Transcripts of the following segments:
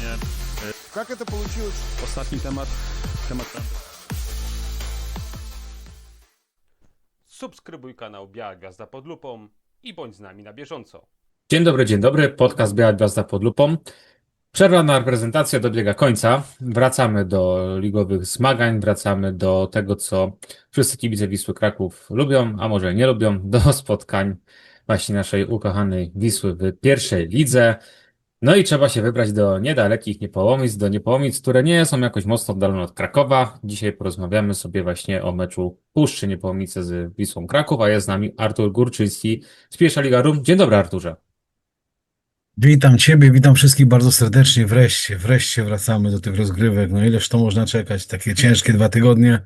сегодня. Э, Как это получилось? Ostatni temat, temat Subskrybuj kanał Biała Gwiazda pod lupą i bądź z nami na bieżąco. Dzień dobry, dzień dobry. Podcast Biała Gwiazda pod lupą. Przerwa na reprezentację dobiega końca. Wracamy do ligowych zmagań, wracamy do tego, co wszyscy kibice Wisły Kraków lubią, a może nie lubią, do spotkań właśnie naszej ukochanej Wisły w pierwszej lidze. No i trzeba się wybrać do niedalekich Niepołomic, do Niepołomic, które nie są jakoś mocno oddalone od Krakowa. Dzisiaj porozmawiamy sobie właśnie o meczu Puszczy Niepołomice z Wisłą Kraków, a jest z nami Artur Górczyński z Pierwsza Liga Rum. Dzień dobry, Arturze. Witam Ciebie, witam wszystkich bardzo serdecznie. Wreszcie, wreszcie wracamy do tych rozgrywek. No ileż to można czekać? Takie ciężkie dwa tygodnie,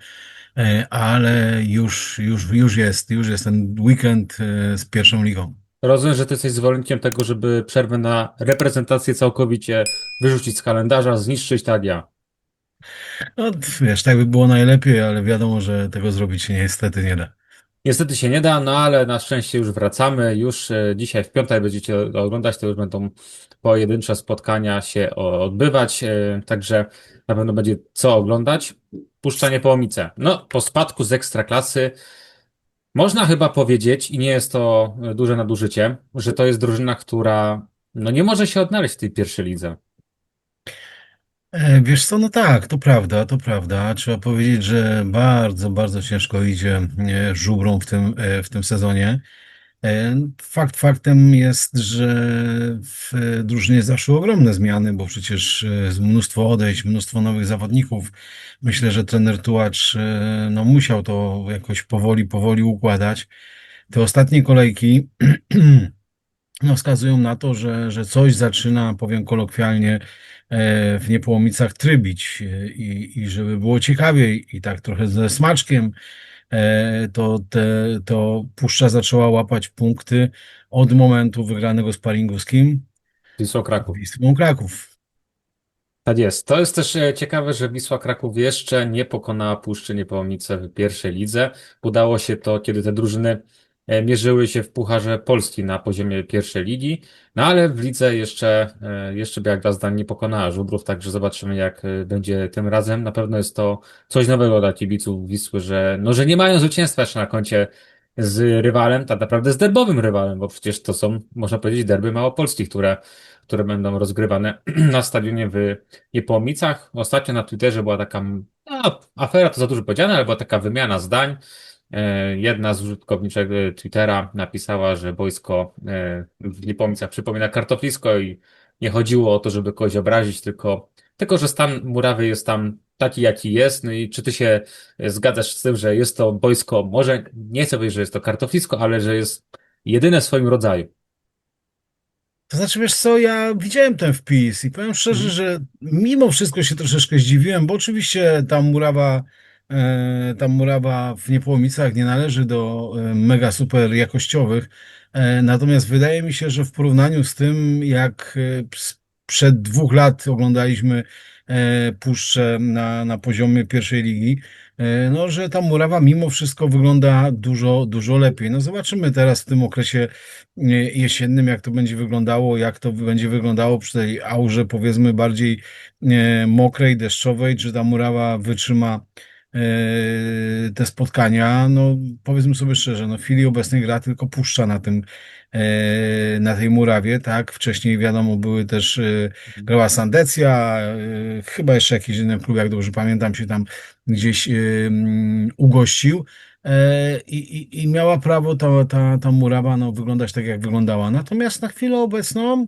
e, ale już, już, już jest, już jest ten weekend e, z pierwszą ligą. Rozumiem, że ty jesteś zwolennikiem tego, żeby przerwę na reprezentację całkowicie wyrzucić z kalendarza, zniszczyć talia. No wiesz, tak by było najlepiej, ale wiadomo, że tego zrobić się niestety nie da. Niestety się nie da, no ale na szczęście już wracamy. Już e, dzisiaj w piątek będziecie oglądać, to już będą pojedyncze spotkania się odbywać, e, także na pewno będzie co oglądać. Puszczanie Połomice. No, po spadku z Ekstraklasy można chyba powiedzieć, i nie jest to e, duże nadużycie, że to jest drużyna, która no nie może się odnaleźć w tej pierwszej lidze. E, Wiesz co, no tak, to prawda, to prawda. Trzeba powiedzieć, że bardzo, bardzo ciężko idzie e, żubrom w tym, w tym sezonie. E, Fakt faktem jest, że w drużynie zaszły ogromne zmiany, bo przecież e, mnóstwo odejść, mnóstwo nowych zawodników. Myślę, że trener Tułacz e, no, musiał to jakoś powoli, powoli układać. Te ostatnie kolejki no, wskazują na to, że, że coś zaczyna, powiem kolokwialnie, w Niepołomicach trybić i, i żeby było ciekawiej i tak trochę ze smaczkiem, to, te, to Puszcza zaczęła łapać punkty od momentu wygranego sparingu z kim? Wisła Kraków. Wisłą Kraków. Tak jest. To jest też e, ciekawe, że Wisła Kraków jeszcze nie pokonała Puszczy Niepołomice w pierwszej lidze. Udało się to, kiedy te drużyny e, mierzyły się w Pucharze Polski na poziomie pierwszej ligi. No ale w lidze jeszcze, e, jeszcze Biała Gwiazda nie pokonała Żubrów, także zobaczymy jak e, będzie tym razem. Na pewno jest to coś nowego dla kibiców Wisły, że, no, że nie mają zwycięstwa jeszcze na koncie z rywalem, tak naprawdę z derbowym rywalem, bo przecież to są, można powiedzieć, derby małopolskie, które, które będą rozgrywane na stadionie w Niepołomicach. Ostatnio na Twitterze była taka, no, afera to za dużo powiedziane, ale była taka wymiana zdań. E, Jedna z użytkowniczek e, Twittera napisała, że boisko e, w Niepołomicach przypomina kartoflisko i nie chodziło o to, żeby kogoś obrazić, tylko, tylko że stan murawy jest tam taki, jaki jest. No i czy ty się zgadzasz z tym, że jest to boisko, może nie chcę powiedzieć, że jest to kartoflisko, ale że jest jedyne w swoim rodzaju. To znaczy, wiesz co, ja widziałem ten wpis i powiem szczerze, że mimo wszystko się troszeczkę zdziwiłem, bo oczywiście ta murawa, ta murawa w Niepołomicach nie należy do e, mega super jakościowych, e, natomiast wydaje mi się, że w porównaniu z tym, jak e, sprzed dwóch lat oglądaliśmy e, Puszczę na, na poziomie pierwszej ligi, e, no, że ta murawa mimo wszystko wygląda dużo, dużo lepiej. No zobaczymy teraz w tym okresie e, jesiennym, jak to będzie wyglądało, jak to będzie wyglądało przy tej aurze powiedzmy bardziej e, mokrej, deszczowej, czy ta murawa wytrzyma e, te spotkania. No powiedzmy sobie szczerze, no w chwili obecnej gra tylko puszcza na tym, e, na tej murawie, tak? Wcześniej wiadomo były też, e, grała Sandecja, e, chyba jeszcze jakiś inny klub, jak dobrze pamiętam, się tam gdzieś e, ugościł. E, I, i, I miała prawo ta, ta, ta murawa no, wyglądać tak, jak wyglądała. Natomiast na chwilę obecną,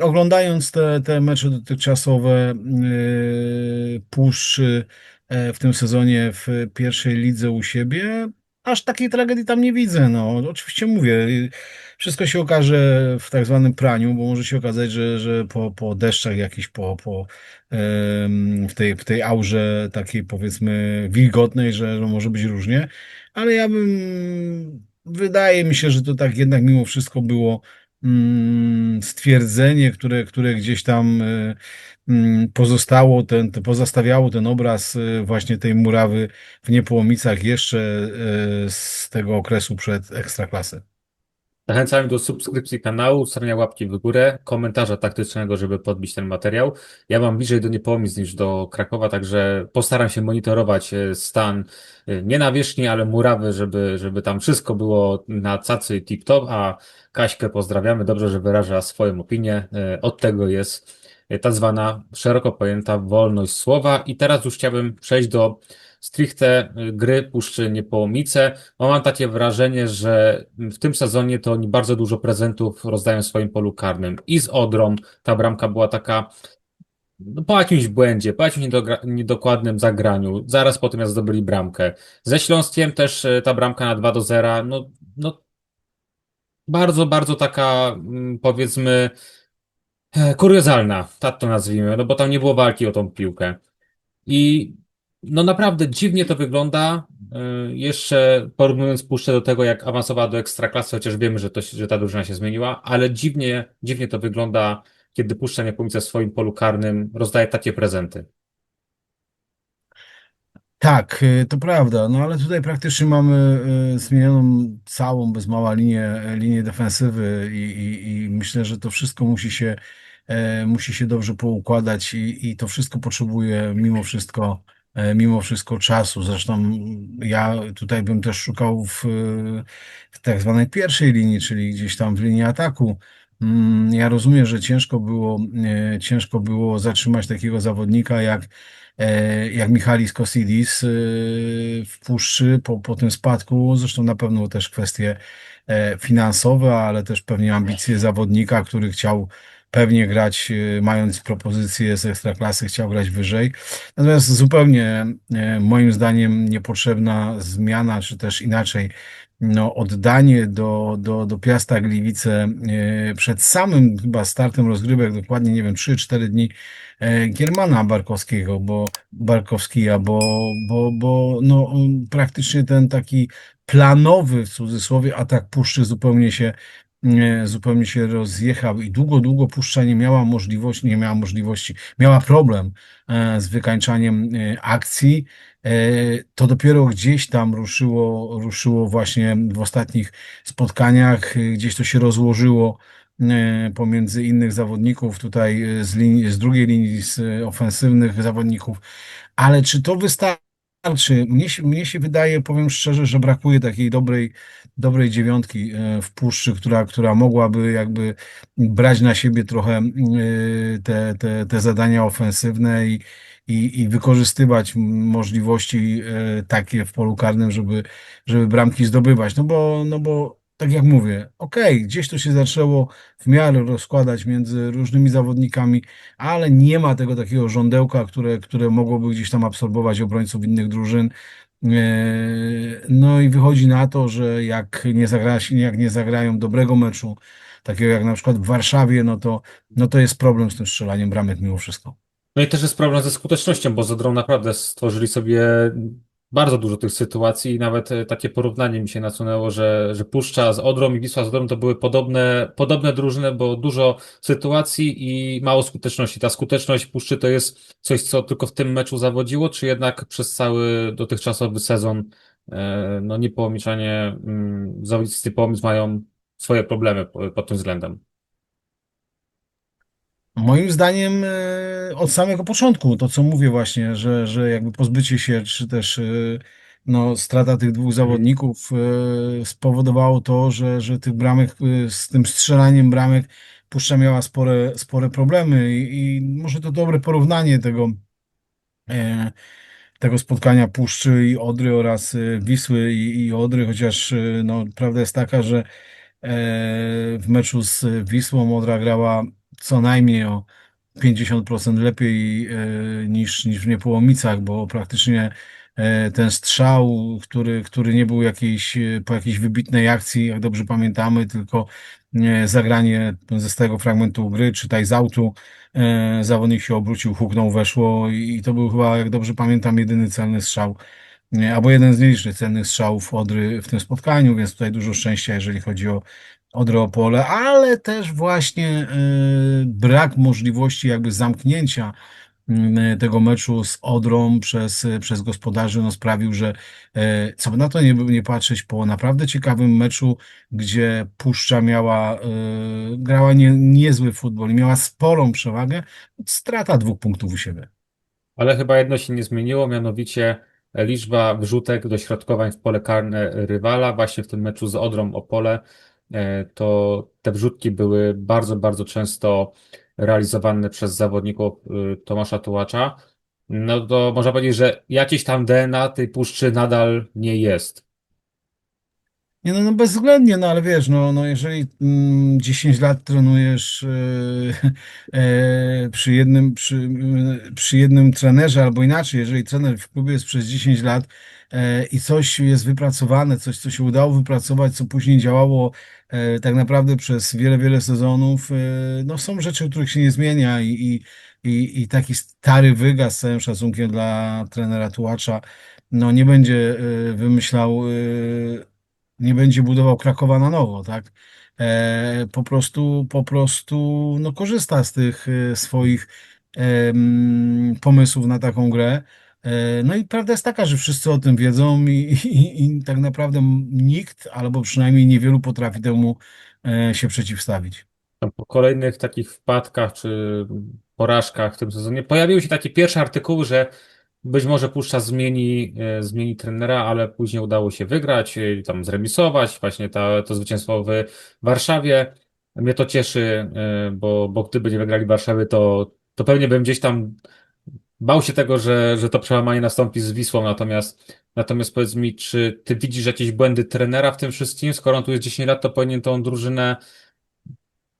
oglądając te, te mecze dotychczasowe yy, Puszczy e, w tym sezonie w pierwszej lidze u siebie, aż takiej tragedii tam nie widzę. No, oczywiście mówię, wszystko się okaże w tak zwanym praniu, bo może się okazać, że, że po, po deszczach jakiś, po, po w tej, w tej aurze takiej powiedzmy wilgotnej, że, że może być różnie, ale ja bym, wydaje mi się, że to tak jednak mimo wszystko było stwierdzenie, które, które gdzieś tam e, mm, pozostało, ten, pozostawiało ten obraz e, właśnie tej murawy w Niepołomicach jeszcze e, z tego okresu przed Ekstraklasy. Zachęcamy do subskrypcji kanału, stawiania łapki w górę, komentarza taktycznego, żeby podbić ten materiał. Ja mam bliżej do Niepołomic niż do Krakowa, także postaram się monitorować e, stan e, nie nawierzchni, ale murawy, żeby, żeby tam wszystko było na cacy tip-top, a Kaśkę pozdrawiamy, dobrze, że wyraża swoją opinię. E, Od tego jest tak zwana szeroko pojęta wolność słowa. I teraz już chciałbym przejść do stricte gry Puszczy Niepołomice. Bo Mam takie wrażenie, że w tym sezonie to oni bardzo dużo prezentów rozdają w swoim polu karnym. I z Odrą ta bramka była taka no, po jakimś błędzie, po jakimś niedokładnym zagraniu. Zaraz po tym jak zdobyli bramkę. Ze Śląskiem też e, ta bramka na 2 do 0. No, no bardzo, bardzo taka mm, powiedzmy e, kuriozalna, tak to nazwijmy, no bo tam nie było walki o tą piłkę. I no naprawdę dziwnie to wygląda. y, Jeszcze porównując Puszczę do tego, jak awansowała do Ekstraklasy, chociaż wiemy, że, to, że ta drużyna się zmieniła, ale dziwnie, dziwnie to wygląda, kiedy Puszcza Niepołomice w swoim polu karnym rozdaje takie prezenty. Tak, y, to prawda, no ale tutaj praktycznie mamy y, zmienioną całą, bez mała linię, linię defensywy i, i, i myślę, że to wszystko musi się, e, musi się dobrze poukładać i, i to wszystko potrzebuje mimo wszystko, mimo wszystko czasu. Zresztą ja tutaj bym też szukał w, w tak zwanej pierwszej linii, czyli gdzieś tam w linii ataku. Mm, Ja rozumiem, że ciężko było, e, ciężko było zatrzymać takiego zawodnika jak e, jak Michalis Kosidis e, w Puszczy po, po tym spadku. Zresztą na pewno też kwestie e, finansowe, ale też pewnie ambicje zawodnika, który chciał pewnie grać, e, mając propozycję z Ekstraklasy, chciał grać wyżej. Natomiast zupełnie e, moim zdaniem niepotrzebna zmiana, czy też inaczej, no, oddanie do, do, do Piasta Gliwice e, przed samym chyba startem rozgrywek, dokładnie nie wiem, 3-4 dni e, Giermana Barkowskiego, bo Barkowskiego, bo, bo, bo no, praktycznie ten taki planowy w cudzysłowie atak puszczy zupełnie się zupełnie się rozjechał i długo, długo puszcza nie miała możliwości, nie miała możliwości, miała problem e, z wykańczaniem e, akcji. E, To dopiero gdzieś tam ruszyło, ruszyło właśnie w ostatnich spotkaniach, gdzieś to się rozłożyło pomiędzy innych zawodników, tutaj z, linii, z drugiej linii, z ofensywnych zawodników. Ale czy to wystarczy? Mnie się, mnie się wydaje, powiem szczerze, że brakuje takiej dobrej, dobrej dziewiątki e, w puszczy, która, która mogłaby jakby brać na siebie trochę e, te, te, te zadania ofensywne i, i, i wykorzystywać możliwości e, takie w polu karnym, żeby, żeby bramki zdobywać. No bo, no bo tak jak mówię, okej, gdzieś to się zaczęło w miarę rozkładać między różnymi zawodnikami, ale nie ma tego takiego żądełka, które, które mogłoby gdzieś tam absorbować obrońców innych drużyn. E, No i wychodzi na to, że jak nie zagra, jak nie zagrają dobrego meczu, takiego jak na przykład w Warszawie, no to, no to jest problem z tym strzelaniem bramek mimo wszystko. No i też jest problem ze skutecznością, bo z Odrą naprawdę stworzyli sobie bardzo dużo tych sytuacji i nawet e, takie porównanie mi się nasunęło, że, że Puszcza z Odrą i Wisła z Odrą to były podobne, podobne drużyny, bo dużo sytuacji i mało skuteczności. Ta skuteczność Puszczy to jest coś, co tylko w tym meczu zawodziło, czy jednak przez cały dotychczasowy sezon e, no niepołomiczanie, mm, zawodnicy z Niepołomic mają swoje problemy po- pod tym względem. Moim zdaniem e, od samego początku, to co mówię właśnie, że, że jakby pozbycie się, czy też e, no, strata tych dwóch zawodników e, spowodowało to, że, że tych bramek, e, z tym strzelaniem bramek Puszcza miała spore, spore problemy i, i może to dobre porównanie tego, e, tego spotkania Puszczy i Odry oraz Wisły i, i Odry, chociaż no, prawda jest taka, że e, w meczu z Wisłą Odra grała co najmniej o 50% lepiej e, niż, niż w Niepołomicach, bo praktycznie e, ten strzał, który, który nie był jakiejś, e, po jakiejś wybitnej akcji, jak dobrze pamiętamy, tylko zagranie ze stałego fragmentu gry, czytaj z autu, zawodnik się obrócił, huknął, weszło i to był chyba, jak dobrze pamiętam, jedyny celny strzał, albo jeden z nielicznych celnych strzałów Odry w tym spotkaniu, więc tutaj dużo szczęścia, jeżeli chodzi o Odrę Opole, ale też właśnie e, brak możliwości jakby zamknięcia mm, tego meczu z Odrą przez, przez gospodarzy no, sprawił, że e, co by na to nie, nie patrzeć, po naprawdę ciekawym meczu, gdzie Puszcza miała, grała nie, niezły futbol i miała sporą przewagę, strata dwóch punktów u siebie. Ale chyba jedno się nie zmieniło, mianowicie liczba wrzutek, dośrodkowań w pole karne rywala. Właśnie w tym meczu z Odrą Opole to te wrzutki były bardzo, bardzo często realizowane przez zawodników y, Tomasza Tułacza. No to można powiedzieć, że jakieś tam DNA tej puszczy nadal nie jest. Nie no, no bezwzględnie, no ale wiesz, no, no jeżeli mm, 10 lat trenujesz e, e, przy jednym, przy, e, przy jednym trenerze, albo inaczej, jeżeli trener w klubie jest przez 10 lat e, i coś jest wypracowane, coś, co się udało wypracować, co później działało e, tak naprawdę przez wiele, wiele sezonów, e, no są rzeczy, których się nie zmienia i, i, i, taki stary wygas, z całym szacunkiem dla trenera Tułacza, no nie będzie e, wymyślał e, nie będzie budował Krakowa na nowo, tak? E, po prostu, po prostu no, korzysta z tych e, swoich pomysłów na taką grę. E, no i prawda jest taka, że wszyscy o tym wiedzą i, i, i tak naprawdę nikt, albo przynajmniej niewielu potrafi temu e, się przeciwstawić. Po kolejnych takich wpadkach czy porażkach w tym sezonie pojawiły się takie pierwsze artykuły, że być może Puszcza zmieni, e, zmieni trenera, ale później udało się wygrać, tam zremisować, właśnie ta, to zwycięstwo w Warszawie. Mnie to cieszy, bo, bo gdyby nie wygrali Warszawy, to, to pewnie bym gdzieś tam bał się tego, że, że to przełamanie nastąpi z Wisłą. Natomiast, natomiast powiedz mi, czy ty widzisz jakieś błędy trenera w tym wszystkim? Skoro on tu jest 10 lat, to powinien tą drużynę,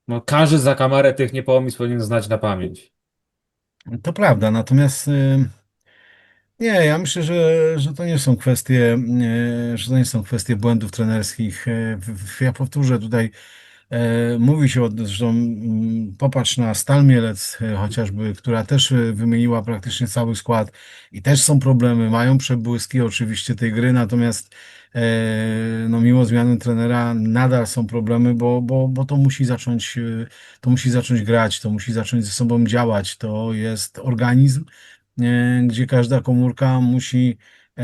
no każdy za kamerę tych niepołomic powinien znać na pamięć. To prawda, natomiast y, nie, ja myślę, że, że to nie są kwestie, e, że to nie są kwestie błędów trenerskich. W- Ja powtórzę tutaj, mówi się zresztą mm, popatrz na Stal Mielec e, chociażby, która też e, wymieniła praktycznie cały skład i też są problemy, mają przebłyski oczywiście tej gry, natomiast e, no mimo zmiany trenera nadal są problemy, bo, bo, bo to musi zacząć, e, to musi zacząć grać, to musi zacząć ze sobą działać. To jest organizm e, gdzie każda komórka musi, e,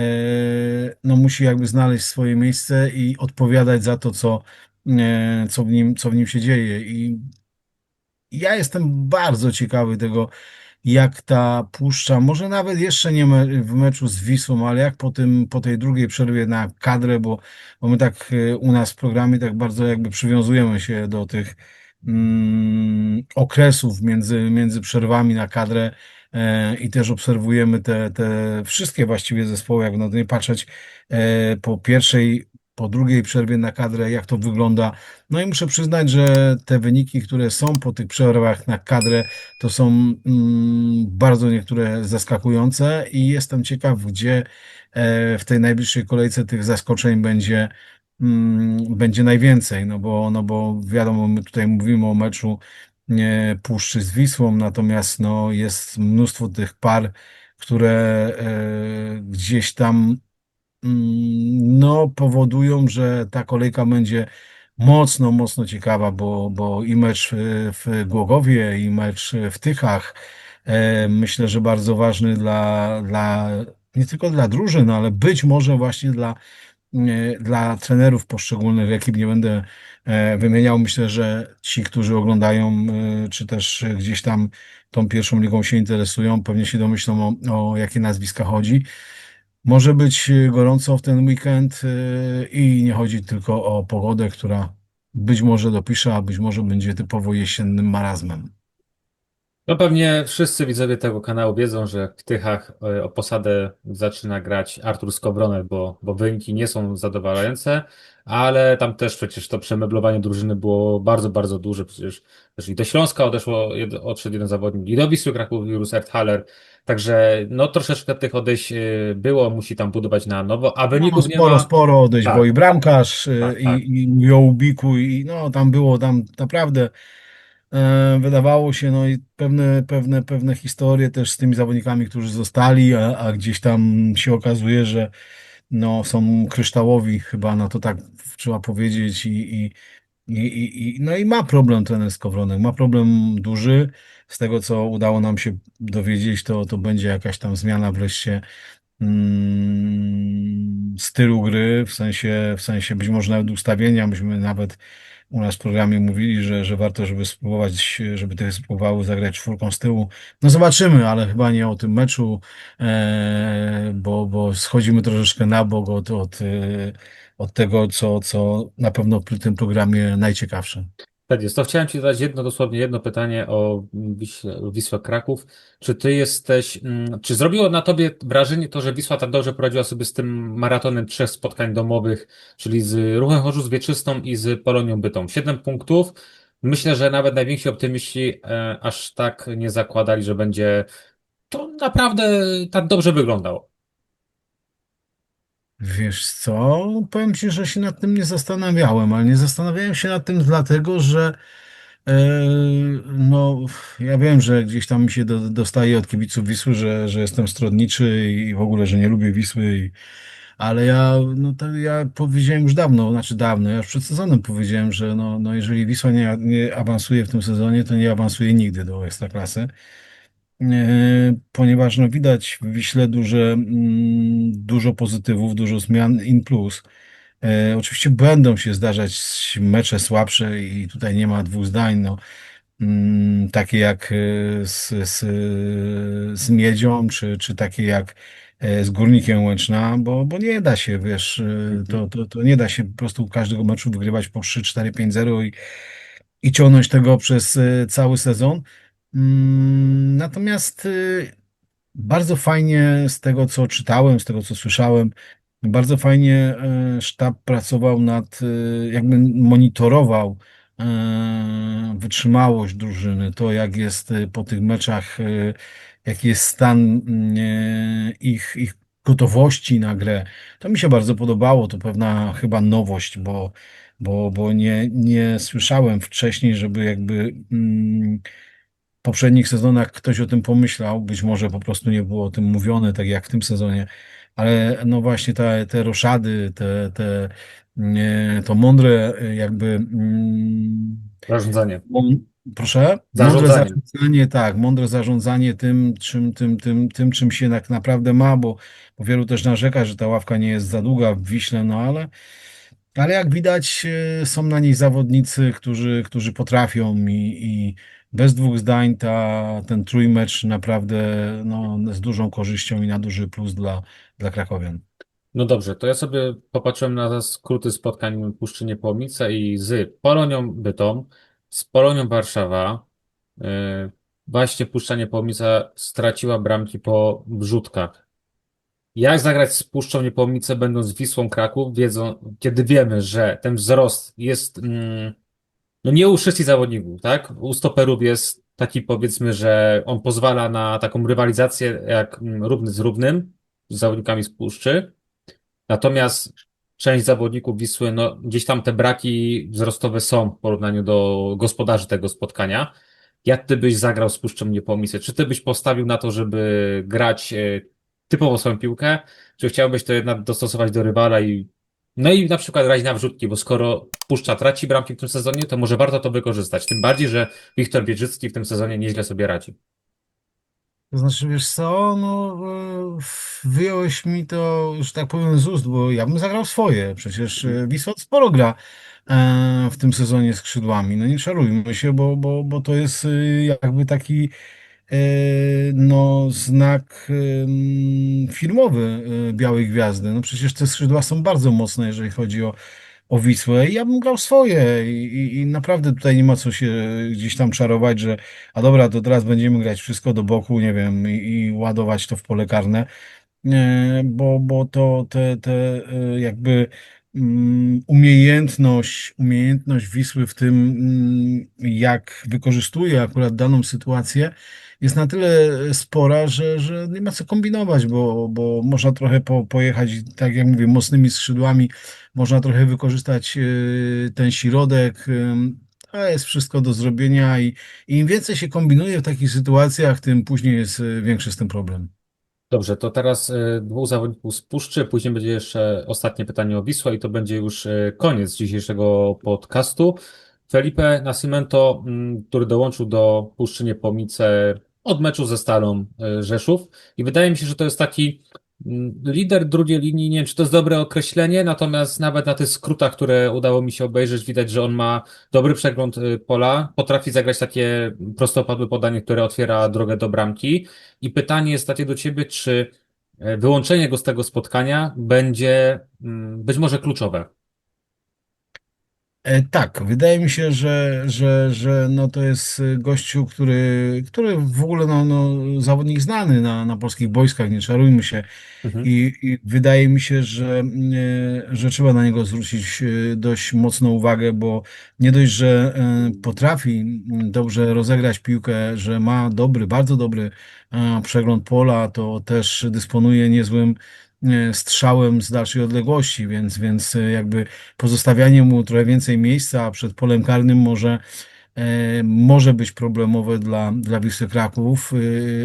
no musi jakby znaleźć swoje miejsce i odpowiadać za to, co, e, co w nim, co w nim się dzieje. I ja jestem bardzo ciekawy tego, jak ta puszcza, może nawet jeszcze nie me, w meczu z Wisłą, ale jak po tym, po tej drugiej przerwie na kadrę, bo, bo my tak e, u nas w programie tak bardzo jakby przywiązujemy się do tych mm, okresów między, między przerwami na kadrę e, i też obserwujemy te, te wszystkie właściwie zespoły, jak na to nie patrzeć, e, po pierwszej, po drugiej przerwie na kadrę, jak to wygląda. No i muszę przyznać, że te wyniki, które są po tych przerwach na kadrę, to są mm, bardzo niektóre zaskakujące i jestem ciekaw, gdzie e, w tej najbliższej kolejce tych zaskoczeń będzie, mm, będzie najwięcej, no bo, no bo wiadomo, my tutaj mówimy o meczu e, Puszczy z Wisłą, natomiast no, jest mnóstwo tych par, które e, gdzieś tam no, powodują, że ta kolejka będzie mocno, mocno ciekawa, bo, bo i mecz w, Głogowie, i mecz w Tychach, e, myślę, że bardzo ważny dla, dla, nie tylko dla drużyn, ale być może właśnie dla, e, dla trenerów poszczególnych ekip. Nie będę e, wymieniał. Myślę, że ci, którzy oglądają, czy też gdzieś tam tą pierwszą ligą się interesują, pewnie się domyślą o, o jakie nazwiska chodzi. Może być e, gorąco w ten weekend e, i nie chodzi tylko o pogodę, która być może dopisze, a być może będzie typowo jesiennym marazmem. No pewnie wszyscy widzowie tego kanału wiedzą, że w Tychach e, o posadę zaczyna grać Artur Skowronek, bo, bo wyniki nie są zadowalające, ale tam też przecież to przemeblowanie drużyny było bardzo, bardzo duże. Przecież też i do Śląska odeszło, odszedł jeden zawodnik, i do Wisły Kraków, Jurus Erthaler. Także no troszeczkę tych odejść e, było, musi tam budować na nowo, a No, wyników nie sporo, ma. sporo odejść, Tak. bo i bramkarz, e, Tak, i, tak. i Ubiku, i no tam było, tam naprawdę wydawało się, no i pewne, pewne, pewne historie też z tymi zawodnikami, którzy zostali, a, a gdzieś tam się okazuje, że no, są kryształowi chyba, no to tak trzeba powiedzieć i, i I, i, i, no i ma problem trener Skowronek, ma problem duży. Z tego, co udało nam się dowiedzieć, to, to będzie jakaś tam zmiana wreszcie mm, stylu gry, w sensie, w sensie być może nawet ustawienia. Myśmy nawet u nas w programie mówili, że, że warto, żeby spróbować, żeby te spróbowały zagrać czwórką z tyłu. No zobaczymy, ale chyba nie o tym meczu, e, bo, bo schodzimy troszeczkę na bok od, od, e, od tego, co, co na pewno przy tym programie najciekawsze. Tak jest. To chciałem Ci zadać jedno, dosłownie jedno pytanie o Wiśle, Wisła Kraków. Czy Ty jesteś, mm, czy zrobiło na Tobie wrażenie to, że Wisła tak dobrze poradziła sobie z tym maratonem trzech spotkań domowych, czyli z Ruchem Chorzów, z Wieczystą i z Polonią Bytą? Siedem punktów. Myślę, że nawet najwięksi optymiści e, aż tak nie zakładali, że będzie to naprawdę tak dobrze wyglądało. Wiesz co, powiem ci, że się nad tym nie zastanawiałem, ale nie zastanawiałem się nad tym dlatego, że e, no, ja wiem, że gdzieś tam mi się do, dostaje od kibiców Wisły, że, że jestem stronniczy i w ogóle, że nie lubię Wisły, i, ale ja, no to ja powiedziałem już dawno, znaczy dawno, ja już przed sezonem powiedziałem, że no, no jeżeli Wisła nie, nie awansuje w tym sezonie, to nie awansuje nigdy do Ekstraklasy. E, ponieważ no, widać w Wiśle duże, mm, dużo pozytywów, dużo zmian in plus. E, Oczywiście będą się zdarzać mecze słabsze i tutaj nie ma dwóch zdań, no, mm, takie jak e, z, z, z Miedzią, czy, czy takie jak e, z Górnikiem Łęczna, bo, bo nie da się, wiesz, e, to, to, to nie da się po prostu każdego meczu wygrywać po 3, 4, 5, 0 i, i ciągnąć tego przez e, cały sezon. Mm, Natomiast y, bardzo fajnie z tego, co czytałem, z tego, co słyszałem, bardzo fajnie e, sztab pracował nad, e, jakby monitorował wytrzymałość drużyny, to jak jest po tych meczach, jaki jest stan ich, ich gotowości na grę. To mi się bardzo podobało, to pewna chyba nowość, bo, bo, bo nie, nie słyszałem wcześniej, żeby jakby mm, poprzednich sezonach ktoś o tym pomyślał, być może po prostu nie było o tym mówione, tak jak w tym sezonie, ale no właśnie te, te roszady, te, te, nie, to mądre jakby, mm, Zarządzanie. proszę? Mądre Zarządzanie. zarządzanie, tak, mądre zarządzanie tym, czym, tym, tym, tym, czym się tak naprawdę ma, bo, bo wielu też narzeka, że ta ławka nie jest za długa w Wiśle, no ale ale jak widać, e, są na niej zawodnicy, którzy, którzy potrafią i, i bez dwóch zdań ta, ten trójmecz naprawdę no, z dużą korzyścią i na duży plus dla, dla Krakowian. No dobrze, to ja sobie popatrzyłem na skróty spotkań Puszczy Niepołomice i z Polonią Bytom, z Polonią Warszawa. Yy, właśnie Puszcza Niepołomica straciła bramki po wrzutkach. Jak zagrać z Puszczą Niepołomice, będąc Wisłą Kraków, wiedzą, kiedy wiemy, że ten wzrost jest mm, no nie u wszystkich zawodników, tak? U stoperów jest taki powiedzmy, że on pozwala na taką rywalizację jak mm, równy z równym, z zawodnikami z Puszczy. Natomiast część zawodników Wisły, no gdzieś tam te braki wzrostowe są w porównaniu do gospodarzy tego spotkania. Jak ty byś zagrał z Puszczą Niepołomice? Czy ty byś postawił na to, żeby grać e, typowo swoją piłkę, czy chciałbyś to jednak dostosować do rywala i no i na przykład grać na wrzutki, bo skoro Puszcza traci bramki w tym sezonie, to może warto to wykorzystać. Tym bardziej, że Wiktor Biedrzycki w tym sezonie nieźle sobie radzi. To znaczy, wiesz co, no e, wyjąłeś mi to, że tak powiem, z ust, bo ja bym zagrał swoje. Przecież e, Wisła sporo gra e, w tym sezonie skrzydłami. No nie czarujmy się, bo, bo, bo to jest jakby taki no, znak firmowy e, Białej Gwiazdy. No przecież te skrzydła są bardzo mocne, jeżeli chodzi o, o Wisłę. I ja bym grał swoje i, i, naprawdę tutaj nie ma co się gdzieś tam czarować, że a dobra, to teraz będziemy grać wszystko do boku, nie wiem, i, i ładować to w pole karne, E, bo, bo to te, te e, jakby umiejętność, umiejętność Wisły w tym, mm, jak wykorzystuje akurat daną sytuację, jest na tyle spora, że, że nie ma co kombinować, bo, bo można trochę po, pojechać, tak jak mówię, mocnymi skrzydłami, można trochę wykorzystać e, ten środek. To jest wszystko do zrobienia i, i im więcej się kombinuje w takich sytuacjach, tym później jest e, większy z tym problem. Dobrze, to teraz e, dwóch zawodników z Puszczy, później będzie jeszcze ostatnie pytanie o Wisłę i to będzie już e, koniec dzisiejszego podcastu. Felipe Nascimento, mm, który dołączył do Puszczy Niepomice od meczu ze Stalą e, Rzeszów i wydaje mi się, że to jest taki lider drugiej linii, nie wiem, czy to jest dobre określenie, natomiast nawet na tych skrótach, które udało mi się obejrzeć, widać, że on ma dobry przegląd e, pola, potrafi zagrać takie prostopadłe podanie, które otwiera drogę do bramki. I pytanie jest takie do ciebie, czy e, wyłączenie go z tego spotkania będzie mm, być może kluczowe? E, Tak, wydaje mi się, że, że, że no to jest gościu, który, który w ogóle no, no, zawodnik znany na, na polskich boiskach, nie czarujmy się. Mhm. I, I wydaje mi się, że, e, że trzeba na niego zwrócić e, dość mocną uwagę, bo nie dość, że e, potrafi mm, dobrze rozegrać piłkę, że ma dobry, bardzo dobry e, przegląd pola, to też dysponuje niezłym e, strzałem z dalszej odległości, więc, więc e, jakby pozostawianie mu trochę więcej miejsca przed polem karnym może e, może być problemowe dla, dla Wisły Kraków,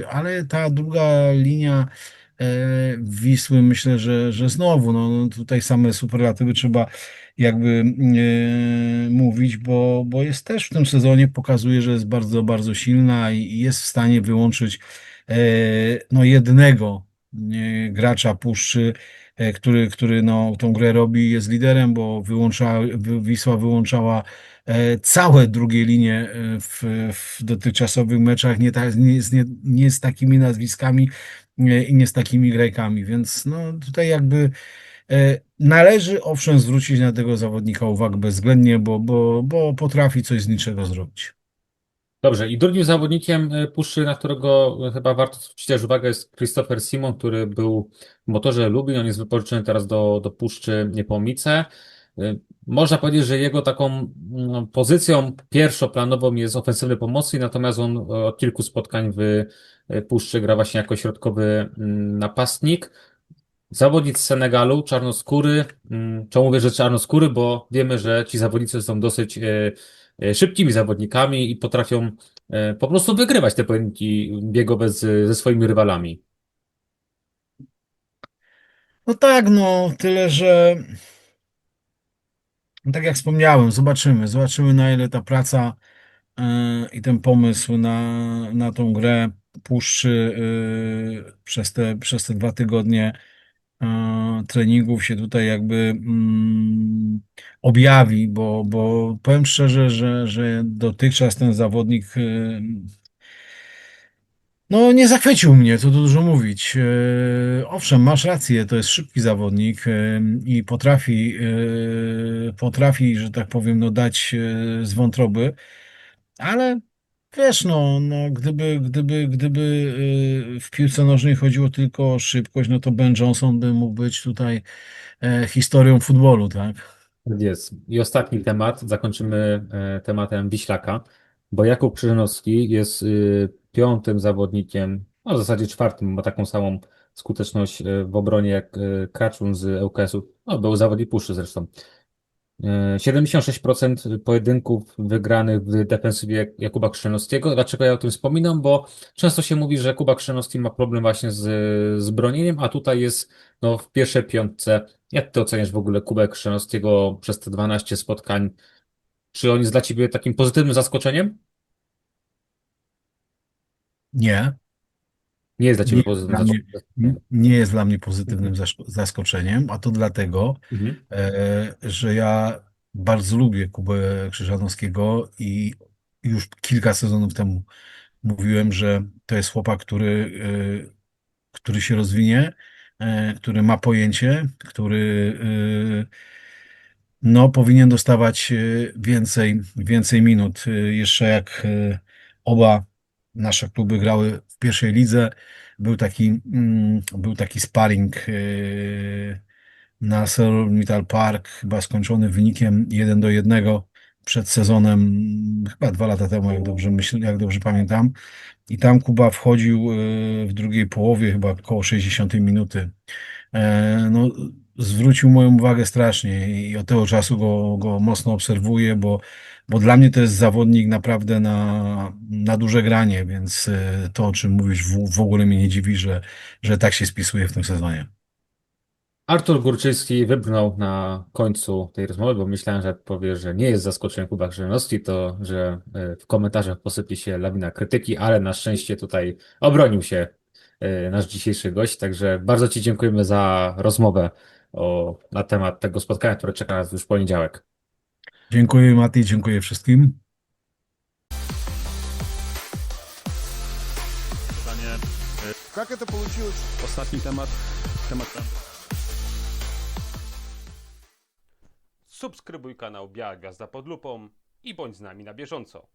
e, ale ta druga linia e, Wisły myślę, że, że znowu, no, no tutaj same superlatywy trzeba jakby e, mówić, bo, bo jest też w tym sezonie, pokazuje, że jest bardzo, bardzo silna i jest w stanie wyłączyć e, no, jednego e, gracza Puszczy, e, który, który no, tą grę robi, jest liderem, bo wyłącza, Wy- Wisła wyłączała e, całe drugie linie e, w, w dotychczasowych meczach, nie, ta, nie, z, nie, nie z takimi nazwiskami i nie z takimi grajkami, więc no, tutaj jakby należy owszem zwrócić na tego zawodnika uwagę bezwzględnie, bo, bo, bo potrafi coś z niczego zrobić. Dobrze, i drugim zawodnikiem e, Puszczy, na którego chyba warto zwrócić też uwagę, jest Christopher Simon, który był w motorze Lubin, on jest wypożyczony teraz do, do Puszczy Niepomice. E, Można powiedzieć, że jego taką mm, pozycją pierwszoplanową jest ofensywny pomocnik, natomiast on od kilku spotkań w Puszczy gra właśnie jako środkowy mm, napastnik. Zawodnik z Senegalu, czarnoskóry. Mm, Czemu mówię, że czarnoskóry? Bo wiemy, że ci zawodnicy są dosyć szybkimi zawodnikami i potrafią e, po prostu wygrywać te pojedynki biegowe z, ze swoimi rywalami. No tak, no tyle, że tak jak wspomniałem, zobaczymy, zobaczymy na ile ta praca e, i ten pomysł na, na tą grę Puszczy e, przez te, przez te dwa tygodnie e, treningów się tutaj jakby mm, objawi, bo, bo powiem szczerze, że, że dotychczas ten zawodnik e, no nie zachwycił mnie, to dużo mówić. E, Owszem, masz rację, to jest szybki zawodnik e, i potrafi, e, potrafi, że tak powiem, no dać e, z wątroby, ale wiesz, no, no gdyby, gdyby, gdyby e, w piłce nożnej chodziło tylko o szybkość, no to Ben Johnson by mógł być tutaj e, historią futbolu, tak? Tak Jest. I ostatni temat, zakończymy e, tematem Wiślaka, bo Jakub Krzyżanowski jest y, piątym zawodnikiem, no w zasadzie czwartym, ma taką samą skuteczność e, w obronie jak e, Kraczun z ŁKS-u, no był zawodnik Puszczy zresztą. E, 76% pojedynków wygranych w defensywie Jakuba Krzyżanowskiego. Dlaczego ja o tym wspominam? Bo często się mówi, że Kuba Krzyżanowski ma problem właśnie z, z bronieniem, a tutaj jest no, w pierwszej piątce. Jak ty oceniasz w ogóle Kubę Krzyżanowskiego przez te 12 spotkań? Czy on jest dla ciebie takim pozytywnym zaskoczeniem? Nie. Nie jest dla ciebie pozytywnym dla mnie, zaskoczeniem. nie jest dla mnie pozytywnym zask- zaskoczeniem, a to dlatego, Mhm. e, że ja bardzo lubię Kubę Krzyżanowskiego i już kilka sezonów temu mówiłem, że to jest chłopak, który, e, który się rozwinie, e, który ma pojęcie, który e, no, powinien dostawać e, więcej, więcej minut. E, Jeszcze jak oba nasze kluby grały pierwszej lidze, był taki, mm, był taki sparring e, na ArcelorMittal Park, chyba skończony wynikiem 1 do 1 przed sezonem, mm, chyba dwa lata temu, jak dobrze myślę, jak dobrze pamiętam. I tam Kuba wchodził e, w drugiej połowie, chyba około 60 minuty. E, No, zwrócił moją uwagę strasznie i od tego czasu go, go mocno obserwuję, bo, bo dla mnie to jest zawodnik naprawdę na, na duże granie, więc e, to, o czym mówisz, w, w ogóle mnie nie dziwi, że, że tak się spisuje w tym sezonie. Artur Górczycki wybrnął na końcu tej rozmowy, bo myślałem, że powie, że nie jest zaskoczeniem Kuba Krzyżanowski, to że e, w komentarzach posypie się lawina krytyki, ale na szczęście tutaj obronił się e, nasz dzisiejszy gość, także bardzo Ci dziękujemy za rozmowę o, na temat tego spotkania, które czeka nas już w poniedziałek. Dziękuję Mati, dziękuję wszystkim. Как это получилось? Ostatni temat, temat Subskrybuj kanał Biała Gwiazda pod lupą i bądź z nami na bieżąco.